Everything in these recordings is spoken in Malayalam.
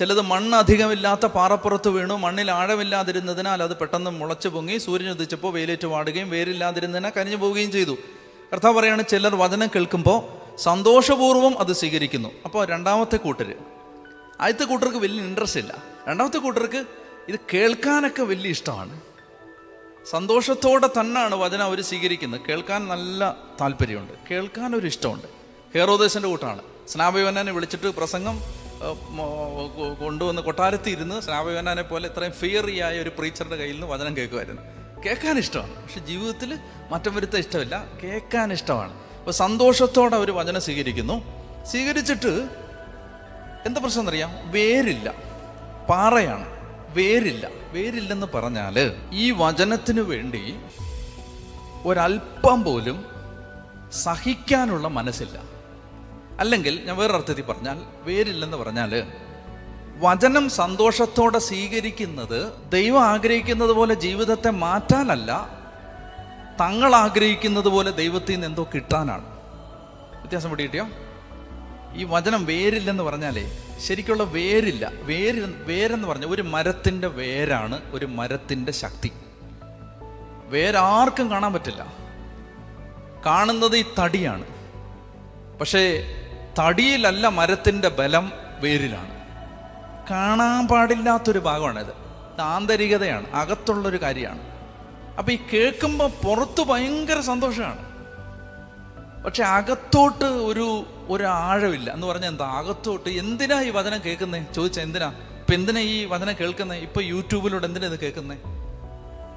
ചിലത് മണ്ണ് അധികമില്ലാത്ത പാറപ്പുറത്ത് വീണു മണ്ണിൽ ആഴമില്ലാതിരുന്നതിനാൽ അത് പെട്ടെന്ന് മുളച്ചു പൊങ്ങി സൂര്യൻ ഉദിച്ചപ്പോൾ വെയിലേറ്റ് വാടുകയും വേരില്ലാതിരുന്നതിനാൽ കരിഞ്ഞു പോവുകയും ചെയ്തു. കർത്താവ് പറയാണ് ചിലർ വചനം കേൾക്കുമ്പോൾ സന്തോഷപൂർവം അത് സ്വീകരിക്കുന്നു. അപ്പോൾ രണ്ടാമത്തെ കൂട്ടർ ആദ്യത്തെ കൂട്ടർക്ക് വലിയ ഇൻട്രസ്റ്റ് ഇല്ല. രണ്ടാമത്തെ കൂട്ടർക്ക് ഇത് കേൾക്കാനൊക്കെ വലിയ ഇഷ്ടമാണ്. സന്തോഷത്തോടെ തന്നെയാണ് വചനം അവർ സ്വീകരിക്കുന്നത്. കേൾക്കാൻ നല്ല താല്പര്യമുണ്ട്. കേൾക്കാൻ ഒരു ഇഷ്ടമുണ്ട്. ഹേറോദേശന്റെ കൂട്ടാണ്. സ്നാപയോനെ വിളിച്ചിട്ട് പ്രസംഗം കൊണ്ടുവന്ന് കൊട്ടാരത്തിൽ ഇരുന്ന് സ്നാപകനാനെ പോലെ ഇത്രയും ഫിയറിയായ ഒരു പ്രീച്ചറുടെ കയ്യിൽ നിന്ന് വചനം കേൾക്കുമായിരുന്നു. കേൾക്കാൻ ഇഷ്ടമാണ്. പക്ഷെ ജീവിതത്തിൽ മറ്റം വരുത്താൻ ഇഷ്ടമില്ല. കേൾക്കാൻ ഇഷ്ടമാണ്. അപ്പോൾ സന്തോഷത്തോടെ അവർ വചനം സ്വീകരിക്കുന്നു. സ്വീകരിച്ചിട്ട് എന്താ പ്രശ്നം എന്നറിയാം? വേരില്ല. പാറയാണ്. വേരില്ല. വേരില്ലെന്ന് പറഞ്ഞാൽ ഈ വചനത്തിന് വേണ്ടി ഒരല്പം പോലും സഹിക്കാനുള്ള മനസ്സില്ല. അല്ലെങ്കിൽ ഞാൻ വേറൊരർത്ഥത്തിൽ പറഞ്ഞാൽ വേരില്ലെന്ന് പറഞ്ഞാൽ വചനം സന്തോഷത്തോടെ സ്വീകരിക്കുന്നത് ദൈവം ആഗ്രഹിക്കുന്നത് പോലെ ജീവിതത്തെ മാറ്റാനല്ല തങ്ങൾ ആഗ്രഹിക്കുന്നത് പോലെ ദൈവത്തിൽ നിന്ന് എന്തോ കിട്ടാനാണ്. വ്യത്യാസം പിടികിട്ടിയോ ഈ വചനം വേരില്ലെന്ന് പറഞ്ഞാലേ ശരിക്കുള്ള വേരില്ല. വേര് വേരെന്ന് പറഞ്ഞാൽ ഒരു മരത്തിന്റെ വേരാണ് ഒരു മരത്തിന്റെ ശക്തി. വേരാർക്കും കാണാൻ പറ്റില്ല. കാണുന്നത് ഈ തടിയാണ്. പക്ഷേ തടിയിലല്ല മരത്തിന്റെ ബലം വേരിലാണ്. കാണാൻ പാടില്ലാത്തൊരു ഭാഗമാണിത്. ആന്തരികതയാണ് അകത്തുള്ളൊരു കാര്യമാണ്. അപ്പം ഈ കേൾക്കുമ്പോൾ പുറത്ത് ഭയങ്കര സന്തോഷമാണ്. പക്ഷെ അകത്തോട്ട് ഒരു ഒരു ആഴമില്ല. എന്ന് പറഞ്ഞാൽ എന്താ? അകത്തോട്ട് എന്തിനാ ഈ വചനം കേൾക്കുന്നത് ചോദിച്ചാൽ എന്തിനാ? ഇപ്പം എന്തിനാ ഈ വചനം കേൾക്കുന്നത് ഇപ്പം യൂട്യൂബിലൂടെ എന്തിനാ ഇത് കേൾക്കുന്നത്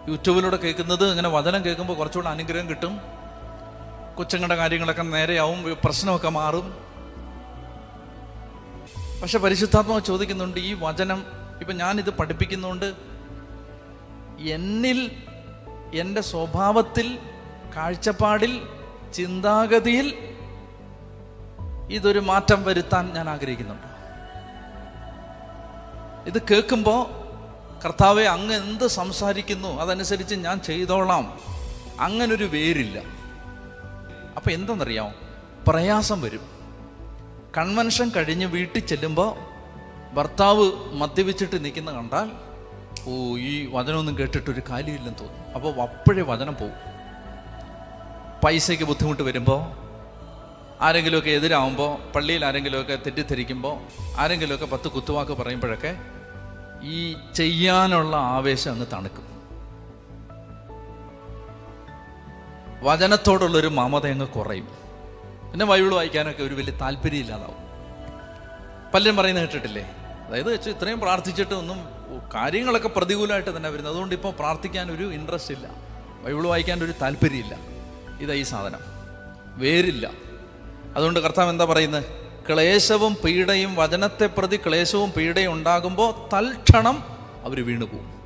യൂട്യൂബിലൂടെ കേൾക്കുന്നത് ഇങ്ങനെ വചനം കേൾക്കുമ്പോൾ കുറച്ചുകൂടെ അനുഗ്രഹം കിട്ടും. കൊച്ചുങ്ങളുടെ കാര്യങ്ങളൊക്കെ നേരെയാവും പ്രശ്നമൊക്കെ മാറും. പക്ഷെ പരിശുദ്ധാത്മാവ് ചോദിക്കുന്നുണ്ട് ഈ വചനം ഇപ്പം ഞാനിത് പഠിപ്പിക്കുന്നുണ്ട്. എന്നിൽ എന്റെ സ്വഭാവത്തിൽ കാഴ്ചപ്പാടിൽ ചിന്താഗതിയിൽ ഇതൊരു മാറ്റം വരുത്താൻ ഞാൻ ആഗ്രഹിക്കുന്നുണ്ട്. ഇത് കേൾക്കുമ്പോൾ കർത്താവെ അങ്ങ് എന്ത് സംസാരിക്കുന്നു അതനുസരിച്ച് ഞാൻ ചെയ്തോളാം. അങ്ങനൊരു വേരില്ല. അപ്പം എന്തെന്നറിയാമോ പ്രയാസം വരും. കൺവെൻഷൻ കഴിഞ്ഞ് വീട്ടിൽ ചെല്ലുമ്പോൾ ഭർത്താവ് മദ്യപിച്ചിട്ട് നിൽക്കുന്ന കണ്ടാൽ ഓ ഈ വചനമൊന്നും കേട്ടിട്ടൊരു കാര്യമില്ലെന്ന് തോന്നും. അപ്പോൾ അപ്പോഴേ വചനം പോകും പൈസയ്ക്ക് ബുദ്ധിമുട്ട് വരുമ്പോൾ ആരെങ്കിലുമൊക്കെ എതിരാകുമ്പോൾ പള്ളിയിൽ ആരെങ്കിലുമൊക്കെ തെറ്റിദ്ധരിക്കുമ്പോൾ ആരെങ്കിലുമൊക്കെ പത്ത് കുത്തുവാക്ക് പറയുമ്പോഴൊക്കെ ഈ ചെയ്യാനുള്ള ആവേശം അങ്ങ് തണുക്കും. വചനത്തോടുള്ളൊരു മമത അങ്ങ് കുറയും. പിന്നെ ബൈബിൾ വായിക്കാനൊക്കെ ഒരു വലിയ താല്പര്യം ഇല്ലാതാവും. പലരും പറയുന്നത് കേട്ടിട്ടില്ലേ? അതായത് വെച്ച് ഇത്രയും പ്രാർത്ഥിച്ചിട്ട് ഒന്നും കാര്യങ്ങളൊക്കെ പ്രതികൂലമായിട്ട് തന്നെ വരുന്നത്. അതുകൊണ്ട് ഇപ്പോൾ പ്രാർത്ഥിക്കാൻ ഒരു ഇൻട്രസ്റ്റ് ഇല്ല. ബൈബിൾ വായിക്കാൻ ഒരു താല്പര്യമില്ല ഇതാ ഈ സാധനം. വേരില്ല. അതുകൊണ്ട് കർത്താവ് എന്താ പറയുന്നത്? ക്ലേശവും പീഡയും വചനത്തെ പ്രതി ക്ലേശവും പീഡയും ഉണ്ടാകുമ്പോൾ തൽക്ഷണം അവർ വീണുപോകും.